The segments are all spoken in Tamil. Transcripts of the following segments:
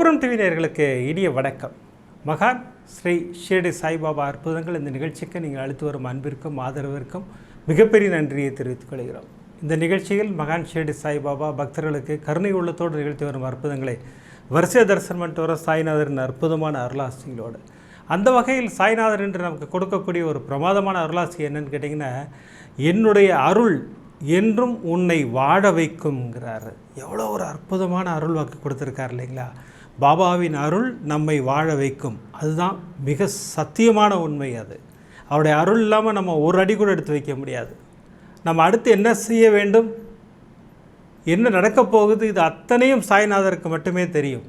கோபுரம் டிவி நேயர்களுக்கு இனிய வணக்கம். மகான் ஸ்ரீ ஷிரடி சாய்பாபா அற்புதங்கள் இந்த நிகழ்ச்சிக்கு நீங்கள் அளித்து வரும் அன்பிற்கும் ஆதரவிற்கும் மிகப்பெரிய நன்றியை தெரிவித்துக் கொள்கிறோம். இந்த நிகழ்ச்சியில் மகான் ஷிரடி சாய்பாபா பக்தர்களுக்கு கருணை உள்ளத்தோடு நிகழ்த்தி வரும் அற்புதங்களை வரிசை தரிசனம் பண்ணிட்டு வர சாய்நாதரின் அற்புதமான அருளாசிங்களோடு அந்த வகையில் சாய்நாதர் என்று நமக்கு கொடுக்கக்கூடிய ஒரு பிரமாதமான அருளாசி என்னன்னு கேட்டிங்கன்னா என்னுடைய அருள் என்றும் உன்னை வாழ வைக்கும்ங்கிறாரு. எவ்வளோ ஒரு அற்புதமான அருள் வாக்கு கொடுத்துருக்கார் இல்லைங்களா? பாபாவின் அருள் நம்மை வாழ வைக்கும். அதுதான் மிக சத்தியமான உண்மை அது. அவருடைய அருள் இல்லாமல் நம்ம ஒரு அடி கூட எடுத்து வைக்க முடியாது. நம்ம அடுத்து என்ன செய்ய வேண்டும்? என்ன நடக்கப் போகுது? இது அத்தனையும் சாய்நாதருக்கு மட்டுமே தெரியும்.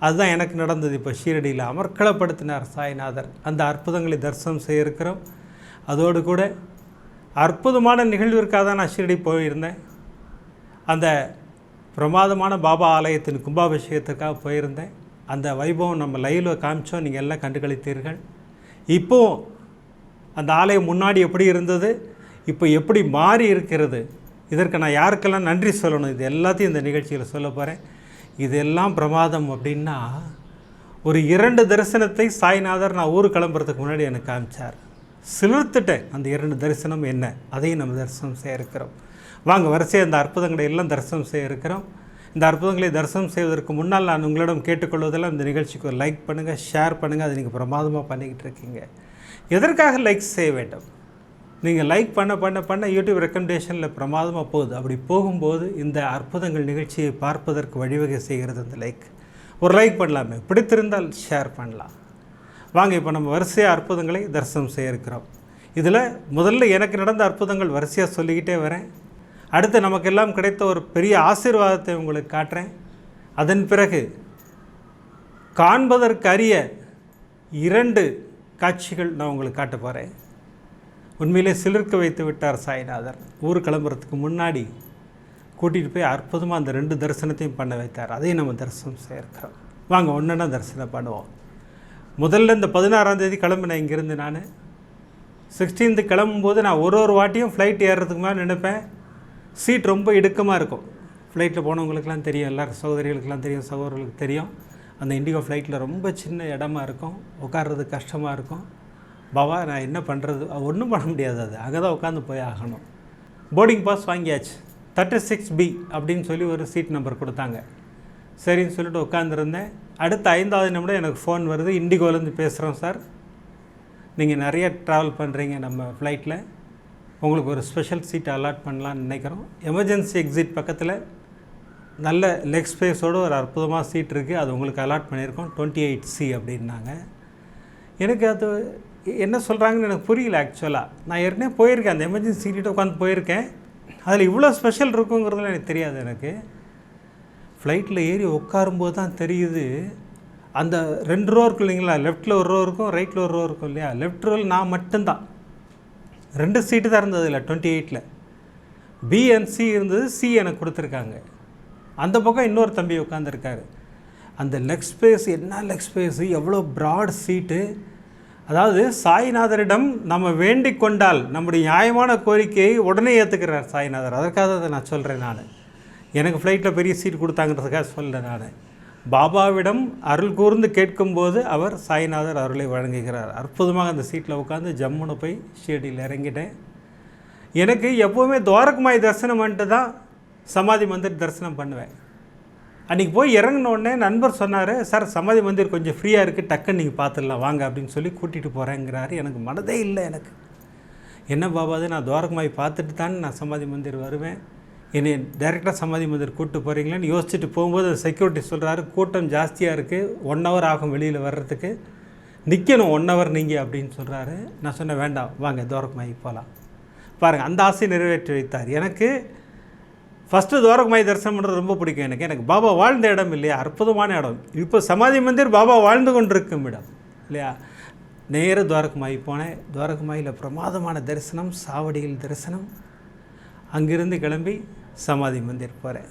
அதுதான் எனக்கு நடந்தது. இப்போ ஷீரடியில் அமர்க்களப்படுத்தினார் சாய்நாதர். அந்த அற்புதங்களை தரிசனம் செய்ய இருக்கிறோம். அதோடு கூட அற்புதமான நிகழ்விற்காக தான் நான் ஷீரடி போயிருந்தேன். அந்த பிரமாதமான பாபா ஆலயத்தின் கும்பாபிஷேகத்துக்காக போயிருந்தேன். அந்த வைபவம் நம்ம லைவில் காமிச்சோம். நீங்கள் எல்லாம் கண்டுகளித்தீர்கள். இப்போ அந்த ஆலயம் முன்னாடி எப்படி இருந்தது? இப்போ எப்படி மாறி இருக்கிறது? இதற்கு நான் யாருக்கெல்லாம் நன்றி சொல்லணும்? இது எல்லாத்தையும் இந்த நிகழ்ச்சியில் சொல்ல போகிறேன் இதெல்லாம் பிரமாதம் அப்படின்னா ஒரு இரண்டு தரிசனத்தை சாய்நாதர் நான் ஊர் கிளம்புறதுக்கு முன்னாடி எனக்கு காமிச்சார். சிலிர்த்துட்டேன். அந்த இரண்டு தரிசனம் என்ன? அதையும் நம்ம தரிசனம் செய்ய இருக்கிறோம். வாங்க வரிசையாக அந்த அற்புதங்களை எல்லாம் தரிசனம் செய்ய இருக்கிறோம். இந்த அற்புதங்களை தரிசனம் செய்வதற்கு முன்னால் நான் உங்களிடம் கேட்டுக்கொள்வதெல்லாம் இந்த நிகழ்ச்சிக்கு ஒரு லைக் பண்ணுங்கள் ஷேர் பண்ணுங்கள் அதை நீங்கள் பிரமாதமாக பண்ணிக்கிட்டு இருக்கீங்க. எதற்காக லைக் செய்ய வேண்டும்? நீங்கள் லைக் பண்ண பண்ண பண்ண யூடியூப் ரெக்கமெண்டேஷனில் பிரமாதமாக போகுது. அப்படி போகும்போது இந்த அற்புதங்கள் நிகழ்ச்சியை பார்ப்பதற்கு வழிவகை செய்கிறது அந்த லைக். ஒரு லைக் பண்ணலாமே. பிடித்திருந்தால் ஷேர் பண்ணலாம். வாங்க இப்போ நம்ம வரிசையாக அற்புதங்களை தரிசனம் செய்ய இருக்கிறோம். இதில் முதல்ல எனக்கு நடந்த அற்புதங்கள் வரிசையாக சொல்லிக்கிட்டே வரேன். அடுத்து நமக்கெல்லாம் கிடைத்த ஒரு பெரிய ஆசீர்வாதத்தை உங்களுக்கு காட்டுறேன். அதன் பிறகு காண்பதற்கு அரிய இரண்டு காட்சிகள் நான் உங்களுக்கு காட்ட போகிறேன் உண்மையிலே சிலிர்க்க வைத்து விட்டார் சாய்நாதர். ஊர் கிளம்புறதுக்கு முன்னாடி கூட்டிகிட்டு போய் அற்புதமாக அந்த ரெண்டு தரிசனத்தையும் பண்ண வைத்தார். அதையும் நம்ம தரிசனம் சேர்க்கிறோம் வாங்க ஒன்றுனா தரிசனம் பண்ணுவோம். முதல்ல இந்த பதினாறாம் தேதி கிளம்பினேன் இங்கேருந்து நான். சிக்ஸ்டீன்த்து கிளம்பும்போது நான் ஒரு ஒரு வாட்டியும் ஃப்ளைட் ஏறுறதுக்கு மேலே நினைப்பேன். சீட் ரொம்ப இடுக்கமாக இருக்கும். ஃப்ளைட்டில் போனவங்களுக்குலாம் தெரியும் எல்லாரும் சகோதரிகளுக்கெல்லாம் தெரியும் சகோதரர்களுக்கு தெரியும். அந்த இண்டிகோ ஃப்ளைட்டில் ரொம்ப சின்ன இடமா இருக்கும். உட்கார்றது கஷ்டமாக இருக்கும். பவா நான் என்ன பண்ணுறது ஒன்றும் பண்ண முடியாது அது. அங்கே தான் உட்காந்து போய் ஆகணும். போர்டிங் பாஸ் வாங்கியாச்சு. தேர்ட்டி சிக்ஸ் பி அப்படின்னு சொல்லி ஒரு சீட் நம்பர் கொடுத்தாங்க. சரின்னு சொல்லிட்டு உட்காந்துருந்தேன் அடுத்த ஐந்தாவது நிமிடம் எனக்கு ஃபோன் வருது. இண்டிகோலேருந்து பேசுகிறோம் சார் நீங்கள் நிறைய ட்ராவல் பண்ணுறீங்க நம்ம ஃப்ளைட்டில் உங்களுக்கு ஒரு ஸ்பெஷல் சீட் அலாட் பண்ணலான்னு நினைக்கிறோம். எமர்ஜென்சி எக்ஸிட் பக்கத்தில் நல்ல லெக் ஸ்பேஸோடு ஒரு அற்புதமாக சீட் இருக்குது அது உங்களுக்கு அலாட் பண்ணியிருக்கோம். டுவெண்ட்டி எயிட் சி அப்படின்னாங்க. எனக்கு அது என்ன சொல்கிறாங்கன்னு எனக்கு புரியல ஆக்சுவலாக நான் ஏற்கனவே போயிருக்கேன். அந்த எமர்ஜென்சி சீட்டில் உட்காந்து போயிருக்கேன். அதில் இவ்வளோ ஸ்பெஷல் இருக்குங்கிறதுலாம் எனக்கு தெரியாது எனக்கு. ஃப்ளைட்டில் ஏறி உட்காரும்போது தான் தெரியுது. அந்த ரெண்டு ரோ இருக்கும் இல்லைங்களா? லெஃப்ட்டில் ஒரு ரோ இருக்கும் ரைட்டில் ஒரு ரோ இருக்கும் இல்லையா? லெஃப்ட் ரோல் நான் மட்டும்தான். ரெண்டு சீட்டு தான் இருந்தது இல்லை டுவெண்ட்டி எயிட்டில் பி அண்ட் சி இருந்தது சி எனக்கு கொடுத்துருக்காங்க. அந்த பக்கம் இன்னொரு தம்பி உட்காந்துருக்காரு அந்த லெக் ஸ்பேஸ் என்ன லெக் ஸ்பேஸு எவ்வளோ ப்ராட் சீட்டு அதாவது சாய்நாதரிடம் நம்ம வேண்டி கொண்டால் நம்முடைய நியாயமான கோரிக்கையை உடனே ஏற்றுக்கிறார் சாய்நாதர். அதற்காக அதை நான் சொல்கிறேன் நான். எனக்கு ஃப்ளைட்டில் பெரிய சீட் கொடுத்தாங்கிறதுக்காக சொல்கிறேன் நான். பாபாவிடம் அருள் கூர்ந்து கேட்கும்போது அவர் சாய்நாதர் அருளை வழங்குகிறார். அற்புதமாக அந்த சீட்டில் உட்காந்து ஜம்முன்னு போய் ஷீடியில் இறங்கிட்டேன். எனக்கு எப்போவுமே துவாரகமாய் தரிசனம் பண்ணிட்டு தான் சமாதி மந்திர் தரிசனம் பண்ணுவேன். அன்றைக்கி போய் இறங்கினோடனே நண்பர் சொன்னார் சார் சமாதி மந்திர் கொஞ்சம் ஃப்ரீயாக இருக்குது டக்குன்னு நீங்கள் பார்த்துடலாம் வாங்க அப்படின்னு சொல்லி கூட்டிகிட்டு போகிறேங்கிறாரு எனக்கு மனதே இல்லை எனக்கு. என்ன பாபா அது? நான் துவாரகமாய் பார்த்துட்டு தான் நான் சமாதி மந்திர் வருவேன். என்னை டைரெக்டாக சமாதி மந்திர் கூப்பிட்டு போகிறீங்களான்னு யோசிச்சுட்டு போகும்போது செக்யூரிட்டி சொல்கிறாரு கூட்டம் ஜாஸ்தியாக இருக்குது ஒன் ஹவர் ஆகும் வெளியில் வர்றதுக்கு. நிற்கணும் ஒன் ஹவர் நீங்கள் அப்படின்னு சொல்கிறாரு நான் சொன்னேன் வேண்டாம் வாங்க துவாரகமாய் போகலாம் பாருங்கள் அந்த ஆசையை நிறைவேற்றி வைத்தார். எனக்கு ஃபஸ்ட்டு துவாரகமாய் தரிசனம் பண்ணுறது ரொம்ப பிடிக்கும் எனக்கு. எனக்கு பாபா வாழ்ந்த இடம் இல்லையா? அற்புதமான இடம். இப்போ சமாதி மந்திர் பாபா வாழ்ந்து கொண்டிருக்கும் இடம் இல்லையா? நேர துவாரகமாய் போனேன். துவாரகமாயில் பிரமாதமான தரிசனம் சாவடியில் தரிசனம். அங்கிருந்து கிளம்பி சமாதி மந்திர் போகிறேன்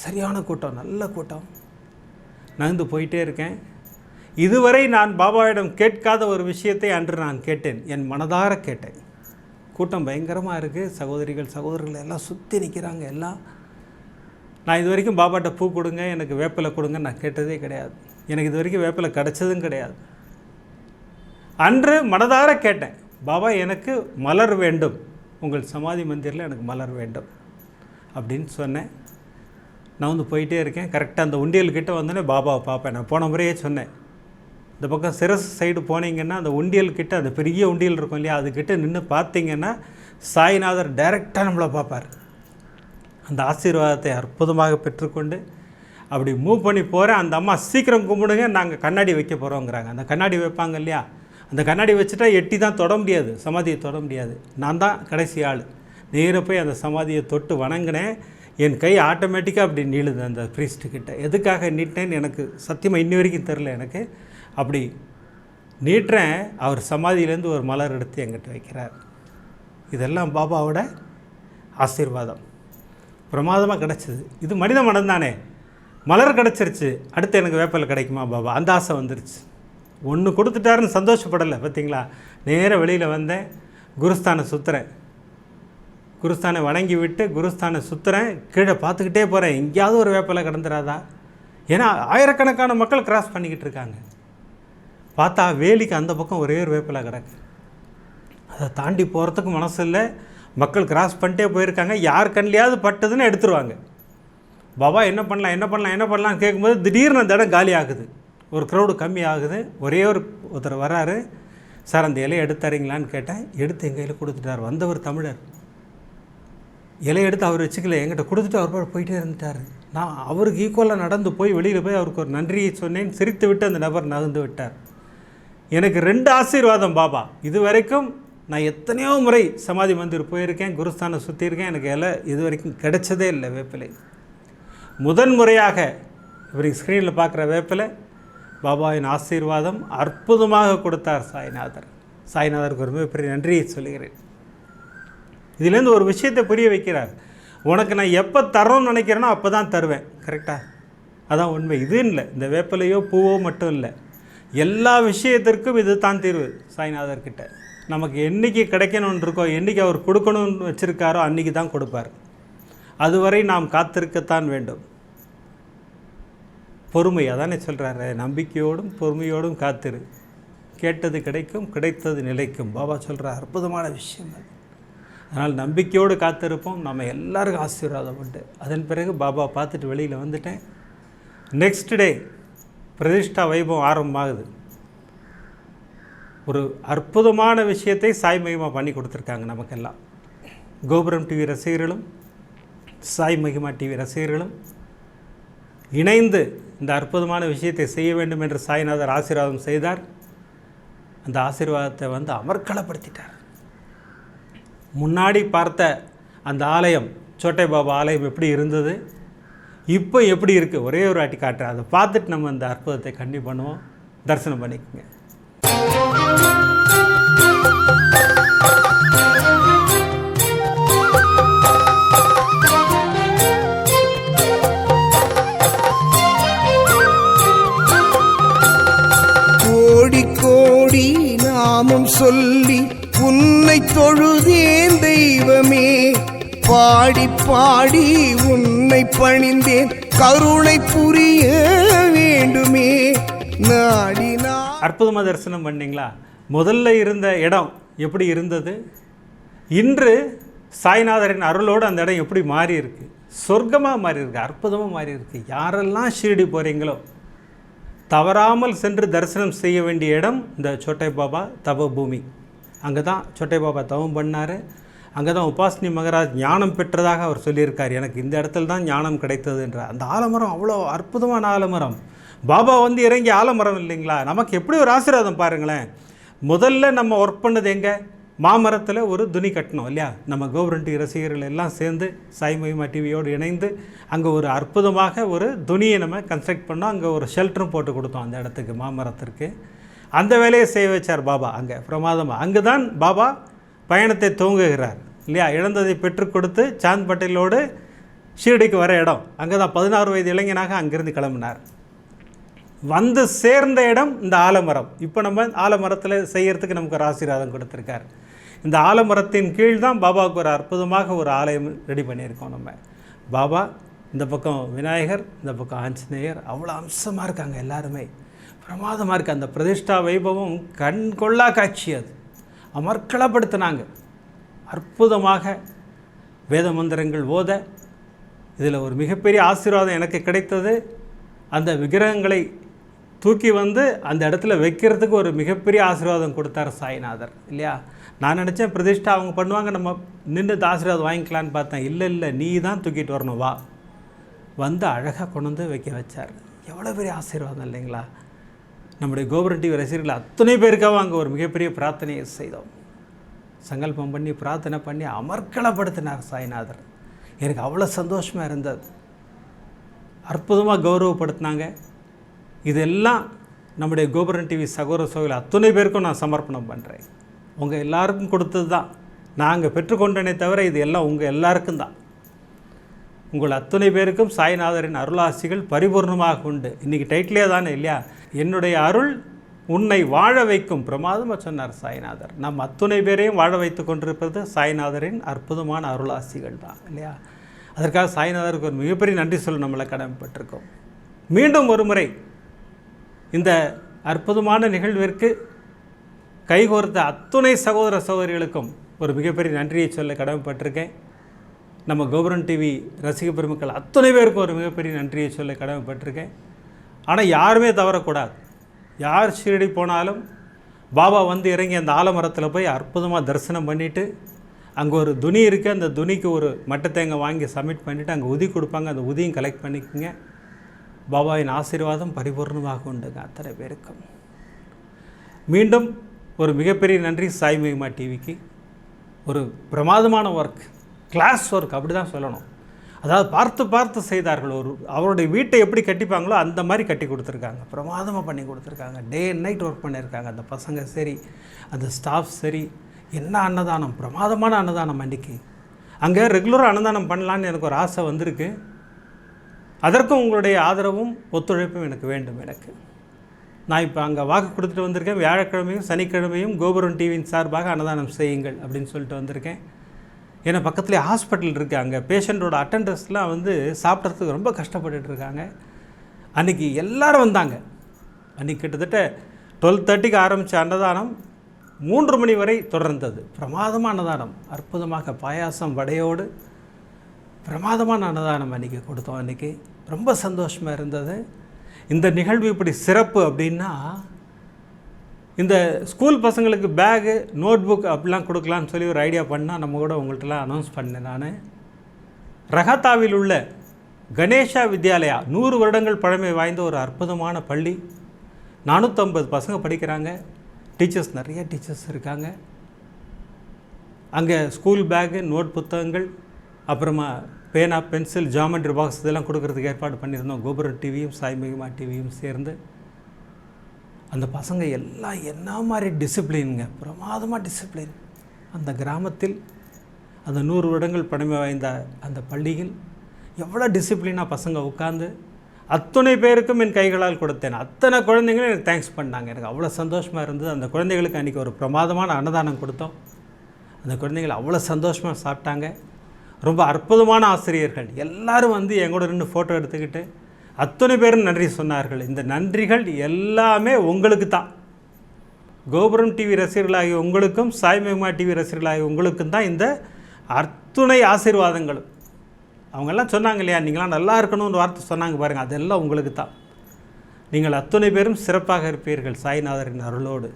சரியான கூட்டம் நல்ல கூட்டம். நகர்ந்து போயிட்டே இருக்கேன். இதுவரை நான் பாபாவிடம் கேட்காத ஒரு விஷயத்தை அன்று நான் கேட்டேன். என் மனதார கேட்டேன். கூட்டம் பயங்கரமாக இருக்குது சகோதரிகள் சகோதரர்கள் எல்லாம் சுற்றி நிற்கிறாங்க எல்லாம். நான் இது வரைக்கும் பாபாட்ட பூ கொடுங்க எனக்கு வேப்பிலை கொடுங்க நான் கேட்டதே கிடையாது. எனக்கு இது வரைக்கும் வேப்பிலை கிடச்சதும் கிடையாது. அன்று மனதார கேட்டேன். பாபா எனக்கு மலர் வேண்டும். உங்கள் சமாதி மந்திரில் எனக்கு மலர் வேண்டும். அப்படின்னு சொன்னேன். நான் வந்து போயிட்டே இருக்கேன். கரெக்டாக அந்த உண்டியல் கிட்டே வந்தோடனே பாபாவை பார்ப்பேன். நான் போன முறையே சொன்னேன். இந்த பக்கம் சிரஸ் சைடு போனீங்கன்னா அந்த உண்டியல் கிட்ட அந்த பெரிய உண்டியல் இருக்கும் இல்லையா அதுக்கிட்ட நின்று பார்த்தீங்கன்னா சாய்நாதர் டைரெக்டாக நம்மளை பார்ப்பார். அந்த ஆசீர்வாதத்தை அற்புதமாக பெற்றுக்கொண்டு அப்படி மூவ் பண்ணி போகிறேன் அந்த அம்மா சீக்கிரம் கும்பிடுங்க நாங்கள் கண்ணாடி வைக்க போகிறோங்கிறாங்க அந்த கண்ணாடி வைப்பாங்க இல்லையா? அந்த கண்ணாடி வச்சுட்டா எட்டி தான் தொட முடியாது. சமாதியை தொட முடியாது. நான் தான் கடைசி ஆள். நேராக போய் அந்த சமாதியை தொட்டு வணங்கினேன். என் கை ஆட்டோமேட்டிக்காக அப்படி நீளுது அந்த ப்ரீஸ்ட்டுக்கிட்ட எதுக்காக நீட்டினேன்னு எனக்கு சத்தியமாக இன்னி வரைக்கும் தெரில எனக்கு. அப்படி நீட்டுறேன். அவர் சமாதியிலேருந்து ஒரு மலர் எடுத்து என்கிட்ட வைக்கிறார். இதெல்லாம் பாபாவோட ஆசீர்வாதம். பிரமாதமாக கிடச்சிது. இது மனித மனம் தானே. மலர் கிடச்சிருச்சு. அடுத்து எனக்கு வேப்பலை கிடைக்குமா பாபா? அந்த ஆசை வந்துருச்சு. ஒன்று கொடுத்துட்டாருன்னு சந்தோஷப்படலை பார்த்தீங்களா நேராக வெளியில் வந்தேன். குருஸ்தானை சுற்றுறேன் குருஸ்தானை வணங்கி விட்டு குருஸ்தானை சுற்றுறேன் கீழே பார்த்துக்கிட்டே போகிறேன் எங்கேயாவது ஒரு வேப்பலை கிடந்துராதா? ஏன்னா ஆயிரக்கணக்கான மக்கள் கிராஸ் பண்ணிக்கிட்டு இருக்காங்க. பார்த்தா வேலிக்கு அந்த பக்கம் ஒரே ஒரு வேப்பிலை கிடக்கு. அதை தாண்டி போகிறதுக்கு மனசு இல்லை. மக்கள் கிராஸ் பண்ணிட்டே போயிருக்காங்க. யார் கண்லையாவது பட்டதுன்னு எடுத்துருவாங்க. பாபா என்ன பண்ணலாம் என்ன பண்ணலாம் என்ன பண்ணலாம் கேட்கும்போது திடீர்னு அந்த இடம் காலி ஆகுது. ஒரு க்ரௌடு கம்மி ஆகுது. ஒரே ஒரு ஒருத்தர் வராரு. சார் அந்த இலையை எடுத்தாரீங்களான்னு கேட்டேன். எடுத்து எங்கள் கையில் கொடுத்துட்டார். வந்தவர் தமிழர். இலையை எடுத்து அவர் வச்சுக்கல என்கிட்ட கொடுத்துட்டு அவர் போயிட்டே இருந்துட்டார். நான் அவருக்கு ஈக்குவலாக நடந்து போய் வெளியில் போய் அவருக்கு ஒரு நன்றியை சொன்னேன். சிரித்து விட்டு அந்த நபர் நகர்ந்து விட்டார். எனக்கு ரெண்டு ஆசீர்வாதம் பாபா. இது வரைக்கும் நான் எத்தனையோ முறை சமாதி மந்திர் போயிருக்கேன் குருஸ்தானம் சுற்றியிருக்கேன் எனக்கு இலை இது வரைக்கும் கிடைச்சதே இல்லை வேப்பிலை. முதன் முறையாக இவருக்கு ஸ்க்ரீனில் பார்க்குற வேப்பிலை பாபாவின் ஆசீர்வாதம் அற்புதமாக கொடுத்தார் சாய்நாதர். சாய்நாதருக்கு ஒரு மிகப்பெரிய நன்றியை சொல்லுகிறேன். இதுலேருந்து ஒரு விஷயத்தை புரிய வைக்கிறார். உனக்கு நான் எப்போ தரோன்னு நினைக்கிறேனோ அப்போ தான் தருவேன். கரெக்டாக அதான் உண்மை. இது இல்லை. இந்த வேப்பிலையோ பூவோ மட்டும் இல்லை. எல்லா விஷயத்திற்கும் இது தான் தீர்வு சாய்நாதர்கிட்ட நமக்கு என்னைக்கு கிடைக்கணும்னு இருக்கோ என்னைக்கு அவர் கொடுக்கணும்னு வச்சுருக்காரோ அன்றைக்கி தான் கொடுப்பார். அதுவரை நாம் காத்திருக்கத்தான் வேண்டும். பொறுமை அதானே சொல்கிறாரு நம்பிக்கையோடும் பொறுமையோடும் காத்திரு. கேட்டது கிடைக்கும் கிடைத்தது நிலைக்கும். பாபா சொல்கிற அற்புதமான விஷயம் அது அதனால் நம்பிக்கையோடு காத்திருப்போம். நம்ம எல்லாருக்கும் ஆசீர்வாதம் உண்டு அதன் பிறகு பாபா பார்த்துட்டு வெளியில் வந்துட்டேன். நெக்ஸ்ட் டே பிரதிஷ்டா வைபவம் ஆரம்பமாகுது. ஒரு அற்புதமான விஷயத்தை சாய் மகிமா பண்ணி கொடுத்துருக்காங்க நமக்கெல்லாம். கோபுரம் டிவி ரசிகர்களும் சாய் மகிமா டிவி ரசிகர்களும் இணைந்து இந்த அற்புதமான விஷயத்தை செய்ய வேண்டும் என்று சாய்நாதர் ஆசீர்வாதம் செய்தார். அந்த ஆசீர்வாதத்தை வந்து அமர்க்களப்படுத்திட்டார் முன்னாடி பார்த்த அந்த ஆலயம் சோட்டை பாபா ஆலயம் எப்படி இருந்தது? இப்போ எப்படி இருக்குது ஒரே ஒரு வாட்டி காட்டுறேன். அதை பார்த்துட்டு நம்ம அந்த அற்புதத்தை கண்டி பண்ணுவோம். தரிசனம் பண்ணிக்கோங்க. கோடி கோடி நாமம் சொல்லி தொழுதேன் தெய்வமே. பாடி பாடி உன்னை பணிந்தேன். கருணை புரிய வேண்டுமே. நாடினா அற்புதமாக தரிசனம் பண்ணீங்களா? முதல்ல இருந்த இடம் எப்படி இருந்தது? இன்று சாய்நாதரின் அருளோடு அந்த இடம் எப்படி மாறி இருக்கு? சொர்க்கமாக மாறி இருக்கு அற்புதமாக மாறி இருக்கு. யாரெல்லாம் ஷீரடி போகிறீங்களோ தவறாமல் சென்று தரிசனம் செய்ய வேண்டிய இடம் இந்த சோட்டை பாபா தப பூமி அங்கே தான் சொட்டை பாபா தவம் பண்ணார். அங்கே தான் உபாசினி மகராஜ் ஞானம் பெற்றதாக அவர் சொல்லியிருக்கார். எனக்கு இந்த இடத்துல தான் ஞானம் கிடைத்தது என்ற அந்த ஆலமரம் அவ்வளோ அற்புதமான ஆலமரம். பாபா வந்து இறங்கி ஆலமரம் இல்லைங்களா? நமக்கு எப்படி ஒரு ஆசீர்வாதம் பாருங்களேன். முதல்ல நம்ம ஒர்க் பண்ணது எங்கே? மாமரத்தில் ஒரு துணி கட்டணும் இல்லையா? நம்ம கோபுரண்டி ரசிகர்கள் எல்லாம் சேர்ந்து சாய் மகிமா டிவியோடு இணைந்து அங்கே ஒரு அற்புதமாக ஒரு துணியை நம்ம கன்ஸ்ட்ரக்ட் பண்ணோம். அங்கே ஒரு ஷெல்டரும் போட்டு கொடுத்தோம் அந்த இடத்துக்கு மாமரத்திற்கு. அந்த வேலையை செய்ய வச்சார் பாபா அங்கே பிரமாதமாக அங்கே தான் பாபா பயணத்தை துவங்குகிறார் இல்லையா? இழந்ததை பெற்றுக் கொடுத்து சாந்த் பட்டேலோடு ஷீரடிக்கு வர இடம். அங்கே தான் பதினாறு வயது இளைஞனாக அங்கிருந்து கிளம்பினார். வந்து சேர்ந்த இடம் இந்த ஆலமரம். இப்போ நம்ம ஆலமரத்தில் செய்கிறதுக்கு நமக்கு ஒரு ஆசீர்வாதம் கொடுத்துருக்கார். இந்த ஆலமரத்தின் கீழ் தான் பாபாவுக்கு ஒரு அற்புதமாக ஒரு ஆலயம் ரெடி பண்ணியிருக்கோம் நம்ம. பாபா இந்த பக்கம் விநாயகர் இந்த பக்கம் ஆஞ்சநேயர் அவ்வளோ அம்சமாக இருக்காங்க எல்லாருமே. பிரமாதமாக இருக்குது அந்த பிரதிஷ்டா வைபவம் கண் கொள்ளா காட்சி அது. அமர்க்களப்படுத்தினாங்க. அற்புதமாக வேத மந்திரங்கள் ஓத இதில் ஒரு மிகப்பெரிய ஆசீர்வாதம் எனக்கு கிடைத்தது. அந்த விக்கிரகங்களை தூக்கி வந்து அந்த இடத்துல வைக்கிறதுக்கு ஒரு மிகப்பெரிய ஆசீர்வாதம் கொடுத்தார் சாய்நாதர் இல்லையா? நான் நினச்சேன் பிரதிஷ்டா அவங்க பண்ணுவாங்க நம்ம நின்று ஆசீர்வாதம் வாங்கிக்கலான்னு பார்த்தேன். இல்லை இல்லை நீ தான் தூக்கிட்டு வரணும் வா. வந்து அழகாக கொண்டு வந்து வைக்க வச்சார். எவ்வளோ பெரிய ஆசீர்வாதம் இல்லைங்களா? நம்முடைய கோபுரம் டிவி ரசிகர்கள் அத்தனை பேருக்காக அங்கே ஒரு மிகப்பெரிய பிரார்த்தனையை செய்தோம். சங்கல்பம் பண்ணி பிரார்த்தனை பண்ணி அமர்க்களப்படுத்தினார் சாய்நாதர். எனக்கு அவ்வளோ சந்தோஷமாக இருந்தது. அற்புதமாக கௌரவப்படுத்தினாங்க. இதெல்லாம் நம்முடைய கோபுரம் டிவி சகோதர சகோதரி அத்தனை பேருக்கும் நான் சமர்ப்பணம் பண்ணுறேன் உங்கள் எல்லாருக்கும் கொடுத்தது தான் நாங்கள் பெற்றுக்கொண்டனே தவிர இது எல்லாம் உங்கள் எல்லாருக்கும் தான். உங்கள் அத்தனை பேருக்கும் சாய்நாதரின் அருளாசிகள் பரிபூர்ணமாக உண்டு. இன்றைக்கி டைட்டிலே தானே இல்லையா? என்னுடைய அருள் உன்னை வாழ வைக்கும் பிரமாதமாக சொன்னார் சாய்நாதர். நம் அத்துணை பேரையும் வாழ வைத்து கொண்டிருப்பது சாய்நாதரின் அற்புதமான அருளாசிகள் தான் இல்லையா? அதற்காக சாய்நாதருக்கு ஒரு மிகப்பெரிய நன்றி சொல்ல நம்மளை கடமைப்பட்டிருக்கோம். மீண்டும் ஒரு முறை இந்த அற்புதமான நிகழ்விற்கு கைகோர்த்த அத்துணை சகோதர சகோதரிகளுக்கும் ஒரு மிகப்பெரிய நன்றியை சொல்ல கடமைப்பட்டிருக்கேன். நம்ம கோபுரம் டிவி ரசிக பெருமக்கள் அத்தனை பேருக்கும் ஒரு மிகப்பெரிய நன்றியை சொல்ல கடமைப்பட்டிருக்கேன். ஆனால் யாருமே தவறக்கூடாது. யார் ஷீரடி போனாலும் பாபா வந்து இறங்கி அந்த ஆலமரத்தில் போய் அற்புதமாக தரிசனம் பண்ணிவிட்டு அங்கே ஒரு துணி இருக்குது அந்த துணிக்கு ஒரு மட்டத்தேங்காய் வாங்கி சப்மிட் பண்ணிவிட்டு அங்கே உதி கொடுப்பாங்க. அந்த உதியும் கலெக்ட் பண்ணிக்கோங்க. பாபாவின் ஆசீர்வாதம் பரிபூர்ணமாக உண்டுங்க அத்தனை பேருக்கும். மீண்டும் ஒரு மிகப்பெரிய நன்றி சாய்மிகமா டிவிக்கு. ஒரு பிரமாதமான ஒர்க் கிளாஸ் ஒர்க் அப்படி தான் சொல்லணும். அதாவது பார்த்து பார்த்து செய்தார்கள் ஒரு அவருடைய வீட்டை எப்படி கட்டிப்பாங்களோ அந்த மாதிரி கட்டி கொடுத்துருக்காங்க. பிரமாதமாக பண்ணி கொடுத்துருக்காங்க. டே அண்ட் நைட் ஒர்க் பண்ணியிருக்காங்க. அந்த பசங்க சரி அந்த ஸ்டாஃப் சரி. என்ன அன்னதானம்? பிரமாதமான அன்னதானம் அன்றைக்கி அங்கே ரெகுலராக அன்னதானம் பண்ணலான்னு எனக்கு ஒரு ஆசை வந்திருக்கு. அதற்கும் உங்களுடைய ஆதரவும் ஒத்துழைப்பும் எனக்கு வேண்டும் எனக்கு. நான் இப்போ அங்கே வாக்கு கொடுத்துட்டு வந்திருக்கேன். வியாழக்கிழமையும் சனிக்கிழமையும் கோபுரம் டிவியின் சார்பாக அன்னதானம் செய்யுங்கள் அப்படின்னு சொல்லிட்டு வந்திருக்கேன். ஏன்னா பக்கத்துலேயே ஹாஸ்பிட்டல் இருக்குது அங்கே. பேஷண்ட்டோட அட்டண்டர்ஸ்லாம் வந்து சாப்பிட்றதுக்கு ரொம்ப கஷ்டப்பட்டுட்டு இருக்காங்க. அன்றைக்கி எல்லோரும் வந்தாங்க. அன்றைக்கி கிட்டத்தட்ட டுவெல் தேர்ட்டிக்கு ஆரம்பித்த அன்னதானம் மூன்று மணி வரை தொடர்ந்தது. பிரமாதமான அன்னதானம். அற்புதமாக பாயாசம் வடையோடு பிரமாதமான அன்னதானம் அன்றைக்கி கொடுத்தோம் அன்றைக்கி ரொம்ப சந்தோஷமாக இருந்தது. இந்த நிகழ்வு இப்படி சிறப்பு அப்படின்னா இந்த ஸ்கூல் பசங்களுக்கு பேகு நோட் புக் அப்படிலாம் கொடுக்கலான்னு சொல்லி ஒரு ஐடியா பண்ணால் நம்ம கூட உங்கள்கிட்டலாம் அனௌன்ஸ் பண்ணேன் நான். ரகத்தாவில் உள்ள கணேஷா வித்யாலயா நூறு வருடங்கள் பழமை வாய்ந்த ஒரு அற்புதமான பள்ளி. நானூற்றம்பது பசங்க படிக்கிறாங்க. டீச்சர்ஸ் நிறைய டீச்சர்ஸ் இருக்காங்க. அங்கே ஸ்கூல் பேகு நோட் புத்தகங்கள் அப்புறமா பேனா பென்சில் ஜாமெண்ட்ரி பாக்ஸ் இதெல்லாம் கொடுக்கறதுக்கு ஏற்பாடு பண்ணியிருந்தோம். கோபுரம் டிவியும் சாய் டிவியும் சேர்ந்து. அந்த பசங்க எல்லாம் என்ன மாதிரி டிசிப்ளினுங்க பிரமாதமாக டிசிப்ளின் அந்த கிராமத்தில் அந்த நூறு வருடங்கள் பழமை வாய்ந்த அந்த பள்ளியில் எவ்வளோ டிசிப்ளினாக பசங்க உட்காந்து அத்தனை பேருக்கும் என் கைகளால் கொடுத்தேன். அத்தனை குழந்தைங்களும் எனக்கு தேங்க்ஸ் பண்ணாங்க. எனக்கு அவ்வளோ சந்தோஷமாக இருந்தது. அந்த குழந்தைகளுக்கு அன்றைக்கி ஒரு பிரமாதமான அன்னதானம் கொடுத்தோம். அந்த குழந்தைகள் அவ்வளோ சந்தோஷமாக சாப்பிட்டாங்க. ரொம்ப அற்புதமான ஆசிரியர்கள். எல்லாரும் வந்து என் கூட நின்று ஃபோட்டோ எடுத்துக்கிட்டு அத்தனை பேரும் நன்றி சொன்னார்கள். இந்த நன்றிகள் எல்லாமே உங்களுக்கு தான் கோபுரம் டிவி ரசிகர்களாகிய உங்களுக்கும் சாய் மேமா டிவி ரசிகர்களாகிய உங்களுக்கும் தான் இந்த அத்துணை ஆசீர்வாதங்களும். அவங்கெல்லாம் சொன்னாங்க இல்லையா நீங்களாம் நல்லா இருக்கணும்னு வார்த்தை சொன்னாங்க பாருங்கள் அதெல்லாம் உங்களுக்கு தான் நீங்கள் அத்துணை பேரும் சிறப்பாக இருப்பீர்கள் சாய்நாதரின் அருளோடு.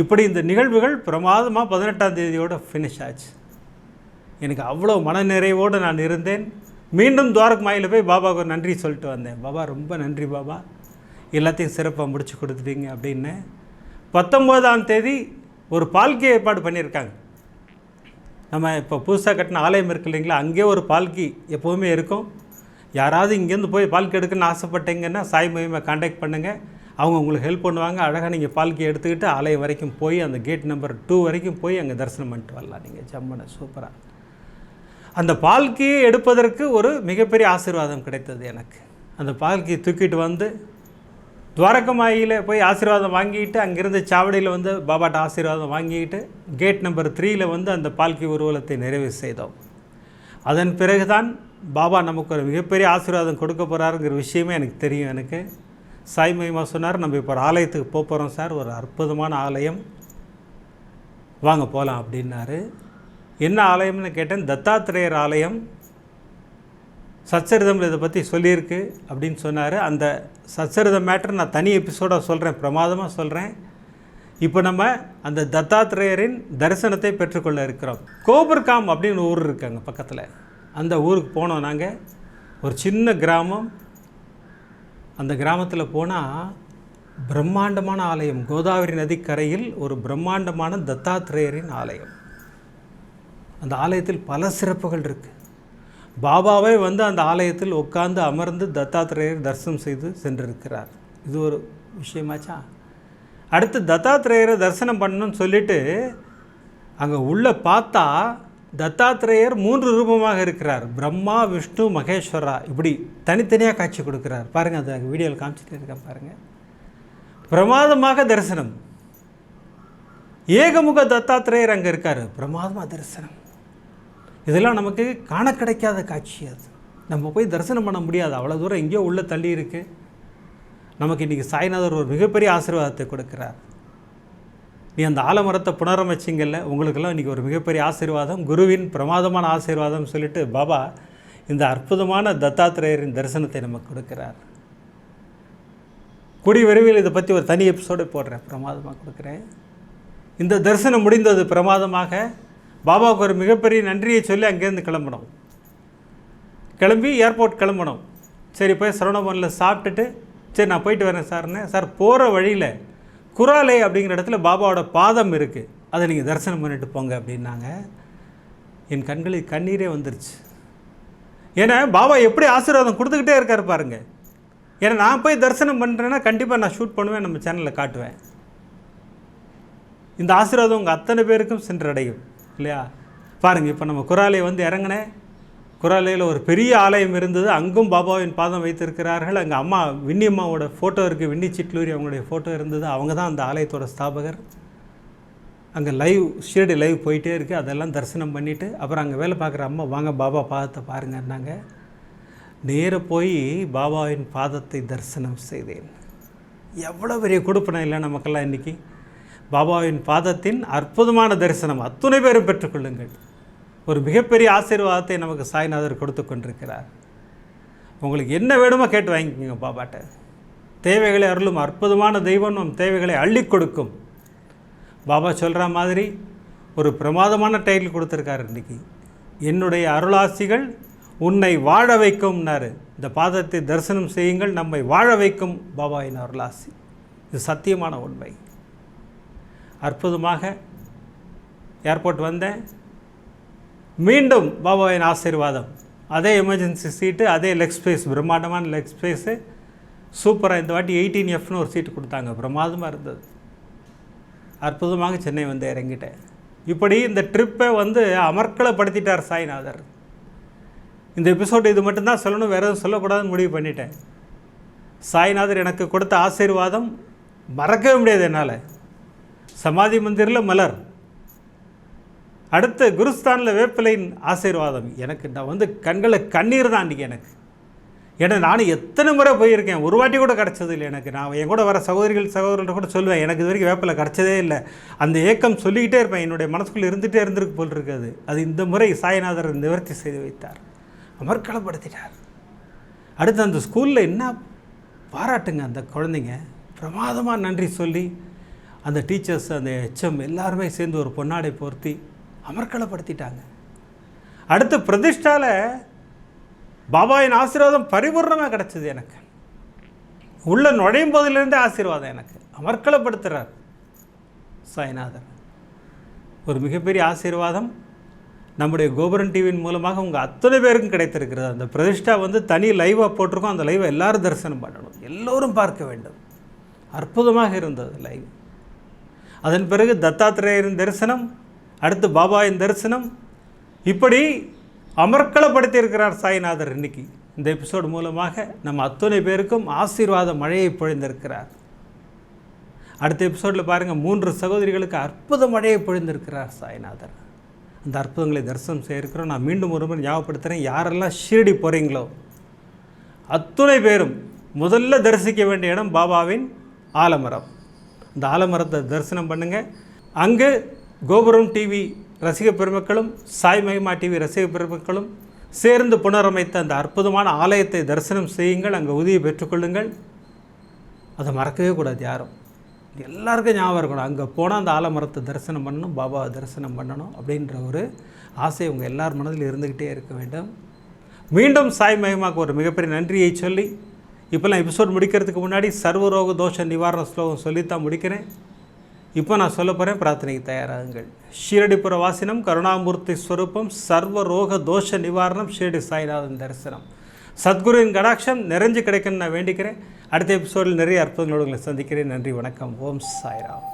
இப்படி இந்த நிகழ்வுகள் பிரமாதமாக பதினெட்டாம் தேதியோடு ஃபினிஷ் ஆச்சு. எனக்கு அவ்வளோ மனநிறைவோடு நான் இருந்தேன். மீண்டும் துவாரக் மாயில் போய் பாபாவுக்கு நன்றி சொல்லிட்டு வந்தேன். பாபா ரொம்ப நன்றி பாபா. எல்லாத்தையும் சிறப்பாக முடிச்சு கொடுத்துட்டீங்க அப்படின்னு. பத்தொம்போதாம் தேதி ஒரு பால்கி ஏற்பாடு பண்ணியிருக்காங்க. நம்ம இப்போ புதுசாக கட்டின ஆலயம் இருக்கு இல்லைங்களா? அங்கேயே ஒரு பால்கி எப்போவுமே இருக்கும். யாராவது இங்கேருந்து போய் பால்கி எடுக்கணும்னு ஆசைப்பட்டீங்கன்னா சாய் மகிமை காண்டாக்ட் பண்ணுங்கள் அவங்க உங்களுக்கு ஹெல்ப் பண்ணுவாங்க. அழகாக நீங்கள் பால்கி எடுத்துக்கிட்டு ஆலயம் வரைக்கும் போய் அந்த கேட் நம்பர் டூ வரைக்கும் போய் அங்கே தரிசனம் பண்ணிட்டு வரலாம். நீங்கள் ஜம்மனை சூப்பராக அந்த பால்கியை எடுப்பதற்கு ஒரு மிகப்பெரிய ஆசீர்வாதம் கிடைத்தது எனக்கு. அந்த பால்கியை தூக்கிட்டு வந்து துவாரகமாயில் போய் ஆசீர்வாதம் வாங்கிட்டு அங்கேருந்து சாவடியில் வந்து பாபாட்ட ஆசீர்வாதம் வாங்கிட்டு கேட் நம்பர் த்ரீயில் வந்து அந்த பால்கி ஊர்வலத்தை நிறைவு செய்தோம். அதன் பிறகுதான் பாபா நமக்கு ஒரு மிகப்பெரிய ஆசீர்வாதம் கொடுக்க போகிறாருங்கிற விஷயமே எனக்கு தெரியும் எனக்கு. சாய் மகிமா சொன்னார் நம்ம இப்போ ஒரு ஆலயத்துக்கு போக போகிறோம் சார் ஒரு அற்புதமான ஆலயம். வாங்க போகலாம் அப்படின்னாரு. என்ன ஆலயம்னு கேட்டேன்? தத்தாத்திரேயர் ஆலயம். சச்சரிதமில் இதை பற்றி சொல்லியிருக்கு அப்படின்னு சொன்னார். அந்த சச்சரிதம் மேட்டர் நான் தனி எபிசோடாக சொல்கிறேன் பிரமாதமாக சொல்கிறேன் இப்போ நம்ம அந்த தத்தாத்திரேயரின் தரிசனத்தை பெற்றுக்கொள்ள இருக்கிறோம். கோபர்காம் அப்படின்னு ஊர் இருக்காங்க அங்கே பக்கத்தில். அந்த ஊருக்கு போனோம் நாங்கள் ஒரு சின்ன கிராமம். அந்த கிராமத்தில் போனால் பிரம்மாண்டமான ஆலயம். கோதாவரி நதிக்கரையில் ஒரு பிரம்மாண்டமான தத்தாத்திரேயரின் ஆலயம். அந்த ஆலயத்தில் பல சிறப்புகள் இருக்குது பாபாவே வந்து அந்த ஆலயத்தில் உட்கார்ந்து அமர்ந்து தத்தாத்திரேயர் தரிசனம் செய்து சென்றிருக்கிறார். இது ஒரு விஷயமாச்சா? அடுத்து தத்தாத்திரேயரை தரிசனம் பண்ணணும்னு சொல்லிட்டு அங்கே உள்ளே பார்த்தா தத்தாத்திரேயர் மூன்று ரூபமாக இருக்கிறார். பிரம்மா விஷ்ணு மகேஸ்வரா இப்படி தனித்தனியாக காட்சி கொடுக்குறார். பாருங்கள் அதை வீடியோவில் காமிச்சிட்டு இருக்கேன் பாருங்கள் பிரமாதமாக தரிசனம். ஏகமுக தத்தாத்திரேயர் அங்கே இருக்கார். பிரமாதமாக தரிசனம். இதெல்லாம் நமக்கு காண கிடைக்காத காட்சி அது. நம்ம போய் தரிசனம் பண்ண முடியாது. அவ்வளோ தூரம் எங்கேயோ உள்ளே தள்ளி இருக்கு. நமக்கு இன்றைக்கி சாய்நாதர் ஒரு மிகப்பெரிய ஆசீர்வாதத்தை கொடுக்குறார். நீ அந்த ஆலமரத்தை புனரமைச்சிங்கல்ல உங்களுக்கெல்லாம் இன்றைக்கி ஒரு மிகப்பெரிய ஆசீர்வாதம் குருவின் பிரமாதமான ஆசீர்வாதம் சொல்லிட்டு பாபா இந்த அற்புதமான தத்தாத்திரேயரின் தரிசனத்தை நமக்கு கொடுக்குறார். கூடி விரைவில் இதை பற்றி ஒரு தனி எபிசோடு போடுறேன். பிரமாதமாக கொடுக்குறேன். இந்த தரிசனம் முடிந்தது பிரமாதமாக பாபாவுக்கு ஒரு மிகப்பெரிய நன்றியை சொல்லி அங்கேருந்து கிளம்பணும். கிளம்பி ஏர்போர்ட் கிளம்பணும். சரி போய் சரவணபவனில் சாப்பிட்டுட்டு சரி நான் போயிட்டு வரேன் சார்னு. சார் போகிற வழியில் குராலை அப்படிங்கிற இடத்துல பாபாவோட பாதம் இருக்குது அதை நீங்கள் தரிசனம் பண்ணிட்டு போங்க அப்படின்னாங்க. என் கண்களில் கண்ணீரே வந்துருச்சு. ஏன்னா பாபா எப்படி ஆசீர்வாதம் கொடுத்துக்கிட்டே இருக்கார் பாருங்க. ஏன்னா நான் போய் தரிசனம் பண்ணுறேன்னா கண்டிப்பாக நான் ஷூட் பண்ணுவேன் நம்ம சேனலில் காட்டுவேன். இந்த ஆசீர்வாதம் உங்கள் அத்தனை பேருக்கும் சென்றடையும். இல்லையா? பாருங்கள் இப்போ நம்ம குராலை வந்து இறங்கினேன் குராலையில் ஒரு பெரிய ஆலயம் இருந்தது. அங்கும் பாபாவின் பாதம் வைத்திருக்கிறார்கள். அங்கே அம்மா வின்னி அம்மாவோட ஃபோட்டோ இருக்குது வின்னி சிட்லூரி அவங்களுடைய ஃபோட்டோ இருந்தது. அவங்க தான் அந்த ஆலயத்தோட ஸ்தாபகர். அங்கே லைவ் ஷீரடி லைவ் போயிட்டே இருக்குது அதெல்லாம் தரிசனம் பண்ணிவிட்டு அப்புறம் அங்கே வேலை பார்க்குற அம்மா வாங்க பாபா பாதத்தை பாருங்கன்னாங்க. நேராக போய் பாபாவின் பாதத்தை தரிசனம் செய்தேன். எவ்வளோ பெரிய கொடுப்பனை இல்லை நமக்கெல்லாம் இன்றைக்கி பாபாவின் பாதத்தின் அற்புதமான தரிசனம் அத்துணை பேரும் பெற்றுக்கொள்ளுங்கள். ஒரு மிகப்பெரிய ஆசீர்வாதத்தை நமக்கு சாய்நாதர் கொடுத்து கொண்டிருக்கிறார். உங்களுக்கு என்ன வேணுமோ கேட்டு வாங்கிக்கோங்க பாபாட்ட. தேவைகளை அருளும் அற்புதமான தெய்வம் நம் தேவைகளை அள்ளி கொடுக்கும். பாபா சொல்கிற மாதிரி ஒரு பிரமாதமான டைட்டில் கொடுத்துருக்காரு இன்றைக்கி என்னுடைய அருளாசிகள் உன்னை வாழ வைக்கும்னாரு. இந்த பாதத்தை தரிசனம் செய்யுங்கள் நம்மை வாழ வைக்கும் பாபாவின் அருளாசி. இது சத்தியமான உண்மை. அற்புதமாக ஏர்போர்ட் வந்தேன். மீண்டும் பாபாவின் ஆசீர்வாதம். அதே எமர்ஜென்சி சீட்டு அதே லெக் ஸ்பேஸ் பிரம்மாண்டமான லெக் ஸ்பேஸு சூப்பராக இந்த வாட்டி எயிட்டீன் எஃப்னு ஒரு சீட்டு கொடுத்தாங்க. பிரமாதமாக இருந்தது. அற்புதமாக சென்னை வந்து இறங்கிட்டேன். இப்படி இந்த ட்ரிப்பை வந்து அமர்க்கலப்படுத்திட்டார் சாய்நாதர். இந்த எபிசோடு இது மட்டும்தான் சொல்லணும் வேறு எதுவும் சொல்லக்கூடாதுன்னு முடிவு பண்ணிட்டேன். சாய்நாதர் எனக்கு கொடுத்த ஆசீர்வாதம் மறக்கவே முடியாது என்னால். சமாதி மந்திரில் மலர். அடுத்த குருஸ்தானில் வேப்பிலையின் ஆசீர்வாதம். எனக்கு நான் வந்து கண்களை கண்ணீர் தான் அன்றைக்கி எனக்கு. ஏன்னா நானும் எத்தனை முறை போயிருக்கேன். ஒரு வாட்டி கூட கிடச்சது இல்லை எனக்கு. நான் என் கூட வர சகோதரிகள் சகோதரர்கள் கூட சொல்லுவேன் எனக்கு இது வரைக்கும் வேப்பிலை கிடச்சதே இல்லை. அந்த ஏக்கம் சொல்லிக்கிட்டே இருப்பேன். என்னுடைய மனசுக்குள்ளே இருந்துகிட்டே இருந்திருக்கு போல் இருக்காது அது. இந்த முறை சாய்நாதர் நிவர்த்தி செய்து வைத்தார். அமர்க்களப்படுத்திட்டார் அடுத்து அந்த ஸ்கூலில் என்ன பாராட்டுங்க அந்த குழந்தைங்க. பிரமாதமாக நன்றி சொல்லி அந்த டீச்சர்ஸ் அந்த ஹெச்எம் எல்லாருமே சேர்ந்து ஒரு பொன்னாடை போர்த்தி அமர்களப்படுத்திட்டாங்க அடுத்து பிரதிஷ்டால பாபாவின் ஆசீர்வாதம் பரிபூர்ணமாக கிடச்சிது எனக்கு. உள்ளே நுழையும் போதிலிருந்தே ஆசீர்வாதம் எனக்கு. அமர்க்களப்படுத்துகிறார் சாய்நாதர். ஒரு மிகப்பெரிய ஆசீர்வாதம். நம்முடைய கோபுரன் டிவியின் மூலமாக உங்கள் அத்தனை பேருக்கும் கிடைத்திருக்கிறது. அந்த பிரதிஷ்டா வந்து தனி லைவாக போட்டிருக்கோம். அந்த லைவை எல்லாரும் தரிசனம் பண்ணணும். எல்லோரும் பார்க்க வேண்டும். அற்புதமாக இருந்தது லைவ். அதன் பிறகு தத்தாத்திரேயரின் தரிசனம் அடுத்து பாபாவின் தரிசனம். இப்படி அமர்க்களப்படுத்தி இருக்கிறார் சாய்நாதர் இன்னைக்கு. இந்த எபிசோடு மூலமாக நம்ம அத்துணை பேருக்கும் ஆசீர்வாத மழையை பொழிந்திருக்கிறார். அடுத்த எபிசோடில் பாருங்கள் மூன்று சகோதரிகளுக்கு அற்புத மழையை பொழிந்திருக்கிறார் சாய்நாதர். இந்த அற்புதங்களை தரிசனம் செய்யிருக்கிறோம் நான் மீண்டும் ஒரு முறை ஞாபகப்படுத்துகிறேன் யாரெல்லாம் ஷீரடி போகிறீங்களோ அத்துணை பேரும் முதல்ல தரிசிக்க வேண்டிய இடம் பாபாவின் ஆலமரம். இந்த ஆலமரத்தை தரிசனம் பண்ணுங்கள் அங்கு கோபுரம் டிவி ரசிக பெருமக்களும் சாய் மகிமா டிவி ரசிக பெருமக்களும் சேர்ந்து புனரமைத்த அந்த அற்புதமான ஆலயத்தை தரிசனம் செய்யுங்கள். அங்கே உதவி பெற்றுக்கொள்ளுங்கள் அதை மறக்கவே கூடாது யாரும். எல்லாருக்கும் ஞாபகம் இருக்கணும். அங்கே போனால் அந்த ஆலமரத்தை தரிசனம் பண்ணணும் பாபாவை தரிசனம் பண்ணணும் அப்படின்ற ஒரு ஆசை உங்கள் எல்லார் மனதில் இருந்துக்கிட்டே இருக்க வேண்டும். மீண்டும் சாய் மகிமாவுக்கு ஒரு மிகப்பெரிய நன்றியை சொல்லி இப்போல்லாம் எபிசோட் முடிக்கிறதுக்கு முன்னாடி சர்வரோக தோஷ நிவாரண ஸ்லோகம் சொல்லித்தான் முடிக்கிறேன். இப்போ நான் சொல்ல போகிறேன் பிரார்த்தனைக்கு தயாராகுங்கள். ஷீரடிபுர வாசினம் கருணாமூர்த்தி ஸ்வரூபம் சர்வ ரோக தோஷ நிவாரணம் ஷீரடி சாய்நாதன் தரிசனம். சத்குருவின் கடாட்சம் நிறைஞ்சு கிடைக்குன்னு நான் வேண்டிக்கிறேன். அடுத்த எபிசோடில் நிறைய அற்புதங்களோடு உங்களை சந்திக்கிறேன். நன்றி வணக்கம். ஓம் சாய்ராம்.